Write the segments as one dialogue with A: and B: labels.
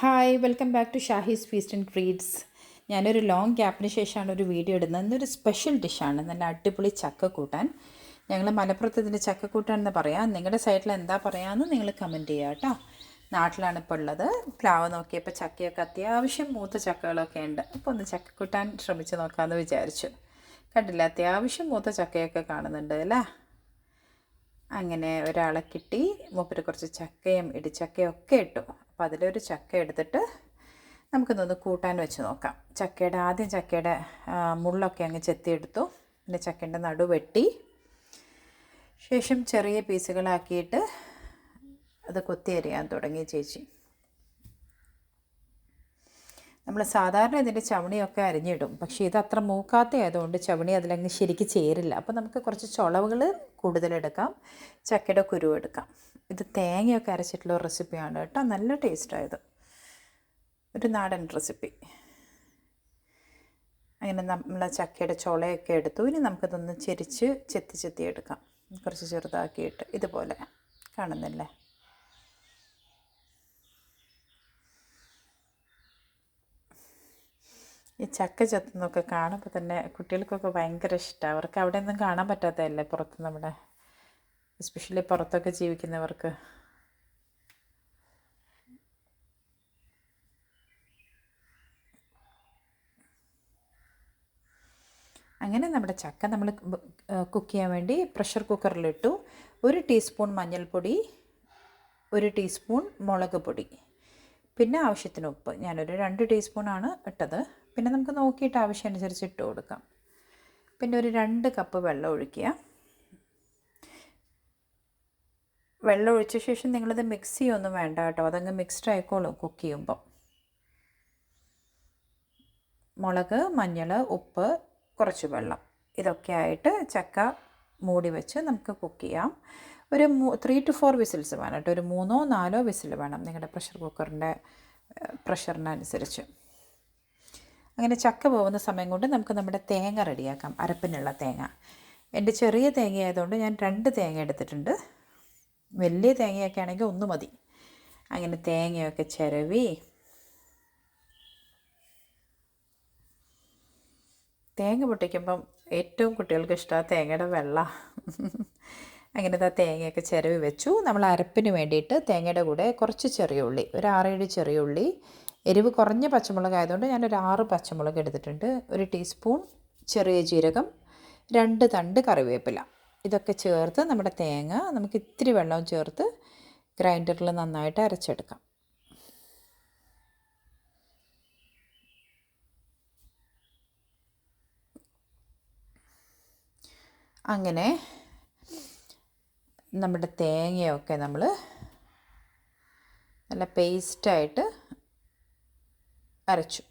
A: Hi welcome back to Shahi's feast and treats ഞാനൊരു long ഗ്യാപ്പിന് ശേഷമാണ് ഒരു വീഡിയോ ഇടുന്നത്. ഇന്നൊരു സ്പെഷ്യൽ ഡിഷാണ് നല്ല അടിപൊളി ചക്ക കൂട്ടാൻ ഞങ്ങൾ മലപ്പുറത്ത് ഇതിന്റെ ചക്ക കൂട്ടാൻ എന്ന് പറയാം. നിങ്ങളുടെ സൈഡിൽ എന്താ പറയാമെന്ന് നിങ്ങൾ കമന്റ് ചെയ്യുക കേട്ടോ. നാട്ടിലാണ് ഇപ്പോൾ ഉള്ളത്. പ്ലാവ് നോക്കിയപ്പോൾ ചക്കയൊക്കെ അത്യാവശ്യം മൂത്ത ചക്കകളൊക്കെ ഉണ്ട്. അപ്പോൾ ഒന്ന് ചക്ക കൂട്ടാൻ ശ്രമിച്ച് നോക്കാമെന്ന് വിചാരിച്ചു. കണ്ടില്ല? അത്യാവശ്യം മൂത്ത ചക്കയൊക്കെ കാണുന്നുണ്ട് അല്ലേ? അങ്ങനെ ഒരാളെ കിട്ടി. മൂപ്പര് കുറച്ച് ചക്കയും ഇടിച്ചക്കയൊക്കെ ഇട്ടു. അപ്പോൾ അതിലൊരു ചക്ക എടുത്തിട്ട് നമുക്കിതൊന്ന് കൂട്ടാൻ വെച്ച് നോക്കാം. ചക്കയുടെ ആദ്യം ചക്കയുടെ മുള്ളൊക്കെ അങ്ങ് ചെത്തിയെടുത്തു. പിന്നെ ചക്കയുടെ നടു വെട്ടി. ശേഷം ചെറിയ പീസുകളാക്കിയിട്ട് അത് കൊത്തി അരിയാൻ തുടങ്ങി ചേച്ചി. നമ്മൾ സാധാരണ ഇതിന്റെ ചവണിയൊക്കെ അരിഞ്ഞിടും. പക്ഷേ ഇത് അത്ര മൂക്കാത്ത ആയതുകൊണ്ട് ചവണി അതിലങ്ങ് ശരിക്ക് ചേരില്ല. അപ്പോൾ നമുക്ക് കുറച്ച് ചുളവുകൾ കൂടുതലെടുക്കാം ചക്കയുടെ കുരു എടുക്കാം. ഇത് തേങ്ങയൊക്കെ അരച്ചിട്ടുള്ള റെസിപ്പിയാണ് കേട്ടോ. നല്ല ടേസ്റ്റായത് ഒരു നാടൻ റെസിപ്പി. അങ്ങനെ നമ്മൾ ചക്കയുടെ ചുളയൊക്കെ എടുത്തു. ഇനി നമുക്കിതൊന്ന് ചെരിച്ച് ചെത്തി ചെത്തി എടുക്കാം. കുറച്ച് ചെറുതാക്കിയിട്ട്. ഇതുപോലെ കാണുന്നില്ലേ? ഈ ചക്ക ചത്തുന്നൊക്കെ കാണുമ്പോൾ തന്നെ കുട്ടികൾക്കൊക്കെ ഭയങ്കര ഇഷ്ടമാണ് അവർക്ക് അവിടെ ഒന്നും കാണാൻ പറ്റാത്തതല്ലേ പുറത്ത് നമ്മുടെ എസ്പെഷ്യലി പുറത്തൊക്കെ ജീവിക്കുന്നവർക്ക്. അങ്ങനെ നമ്മുടെ ചക്ക നമ്മൾ കുക്ക് ചെയ്യാൻ വേണ്ടി പ്രഷർ കുക്കറിലിട്ടു ഒരു ടീസ്പൂൺ മഞ്ഞൾപ്പൊടി ഒരു ടീസ്പൂൺ മുളക് പൊടി. പിന്നെ ആവശ്യത്തിന് ഉപ്പ്. ഞാനൊരു രണ്ട് ടീസ്പൂണാണ് ഇട്ടത്. പിന്നെ നമുക്ക് നോക്കിയിട്ട് ആവശ്യമനുസരിച്ച് ഇട്ട് കൊടുക്കാം. പിന്നെ ഒരു രണ്ട് കപ്പ് വെള്ളം ഒഴിക്കുക. വെള്ളം ഒഴിച്ച ശേഷം നിങ്ങളിത് മിക്സ് ചെയ്യൊന്നും വേണ്ട കേട്ടോ. അതങ്ങ് മിക്സ്ഡ് ആയിക്കോളും കുക്ക് ചെയ്യുമ്പോൾ മുളക് മഞ്ഞൾ ഉപ്പ് കുറച്ച് വെള്ളം. ഇതൊക്കെ ആയിട്ട് ചക്ക മൂടി വെച്ച് നമുക്ക് കുക്ക് ചെയ്യാം. ഒരു ത്രീ ടു ഫോർ വിസിൽസ് വേണം കേട്ടോ. ഒരു മൂന്നോ നാലോ വിസിൽ വേണം നിങ്ങളുടെ പ്രഷർ കുക്കറിന്റെ പ്രഷറിനനുസരിച്ച് അങ്ങനെ ചക്ക പോകുന്ന സമയം കൊണ്ട് നമുക്ക് നമ്മുടെ തേങ്ങ റെഡിയാക്കാം. അരപ്പിനുള്ള തേങ്ങ. എന്റെ ചെറിയ തേങ്ങ ആയതുകൊണ്ട് ഞാൻ രണ്ട് തേങ്ങ എടുത്തിട്ടുണ്ട്. വലിയ തേങ്ങയൊക്കെ ആണെങ്കിൽ ഒന്ന് മതി. അങ്ങനെ തേങ്ങയൊക്കെ ചിരവി. തേങ്ങ പൊട്ടിക്കുമ്പം ഏറ്റവും കുട്ടികൾക്ക് ഇഷ്ടമാണ് തേങ്ങയുടെ വെള്ള. അങ്ങനത്തെ തേങ്ങയൊക്കെ ചിരവി വെച്ചു. നമ്മൾ അരപ്പിന് വേണ്ടിയിട്ട് തേങ്ങയുടെ കൂടെ കുറച്ച് ചെറിയ ഉള്ളി ഒരു ആറേഴ് ചെറിയ ഉള്ളി എരിവ് കുറഞ്ഞ പച്ചമുളക് ആയതുകൊണ്ട് ഞാനൊരു ആറ് പച്ചമുളക് എടുത്തിട്ടുണ്ട്. ഒരു ടീസ്പൂൺ ചെറിയ ജീരകം രണ്ട് തണ്ട് കറിവേപ്പില. ഇതൊക്കെ ചേർത്ത് നമ്മുടെ തേങ്ങ നമുക്ക് ഇത്തിരി വെള്ളവും ചേർത്ത് ഗ്രൈൻഡറിൽ നന്നായിട്ട് അരച്ചെടുക്കാം. അങ്ങനെ നമ്മുടെ തേങ്ങയൊക്കെ നമ്മൾ നല്ല പേസ്റ്റായിട്ട് അരച്ചു.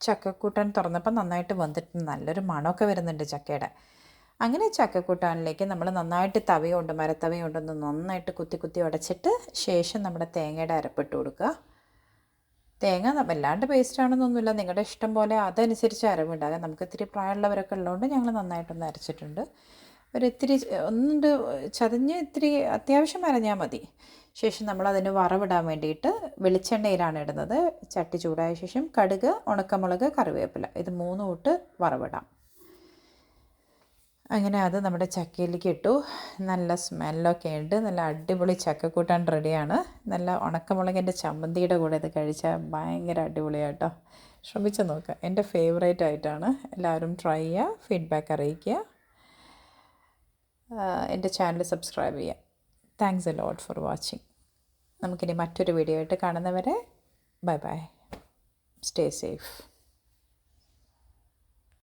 A: ചക്കക്കൂട്ടൻ തുറന്നപ്പോൾ നന്നായിട്ട് വന്നിട്ട് നല്ലൊരു മണമൊക്കെ വരുന്നുണ്ട് ചക്കയുടെ. അങ്ങനെ ചക്കക്കൂട്ടാനിലേക്ക് നമ്മൾ നന്നായിട്ട് തവയുണ്ട് കൊണ്ട് മരത്തവി കൊണ്ടൊന്ന് നന്നായിട്ട് കുത്തി കുത്തി ഉടച്ചിട്ട് ശേഷം നമ്മുടെ തേങ്ങയുടെ അരപ്പിട്ട് കൊടുക്കുക. തേങ്ങ വല്ലാണ്ട് പേസ്റ്റ് ആണെന്നൊന്നുമില്ല. നിങ്ങളുടെ ഇഷ്ടം പോലെ അതനുസരിച്ച് അരവുണ്ടാകാം നമുക്ക് ഇത്തിരി പ്രായമുള്ളവരൊക്കെ ഉള്ളതുകൊണ്ട് ഞങ്ങൾ നന്നായിട്ടൊന്ന് അരച്ചിട്ടുണ്ട്. ഒരിത്തിരി ഒന്നുണ്ട് ചതഞ്ഞ് ഇത്തിരി അത്യാവശ്യം അരഞ്ഞാൽ മതി. ശേഷം നമ്മൾ അതിന് വറവിടാൻ വേണ്ടിയിട്ട് വെളിച്ചെണ്ണയിലാണ് ഇടുന്നത്. ചട്ടി ചൂടായ ശേഷം കടുക് ഉണക്കമുളക് കറിവേപ്പില. ഇത് മൂന്നും ഇട്ട് വറവിടാം. അങ്ങനെ അത് നമ്മുടെ ചക്കയിലേക്ക് ഇട്ടു. നല്ല സ്മെല്ലൊക്കെ ഉണ്ട്. നല്ല അടിപൊളി ചക്കക്കൂട്ടാൻ റെഡിയാണ്. നല്ല ഉണക്കമുളകിന്റെ ചമ്മന്തിയുടെ കൂടെ ഇത് കഴിച്ചാൽ ഭയങ്കര അടിപൊളിയാട്ടോ. ശ്രമിച്ചു നോക്കുക എന്റെ ഫേവറേറ്റ് ആയിട്ടാണ്. എല്ലാവരും ട്രൈ ചെയ്യുക ഫീഡ്ബാക്ക് അറിയിക്കുക. എന്റെ ചാനൽ സബ്സ്ക്രൈബ് ചെയ്യുക thanks a lot for watching നമുക്കിനി മറ്റൊരു വീഡിയോ ആയിട്ട് കാണുന്നവരെ ബൈ ബൈ സ്റ്റേ സേഫ്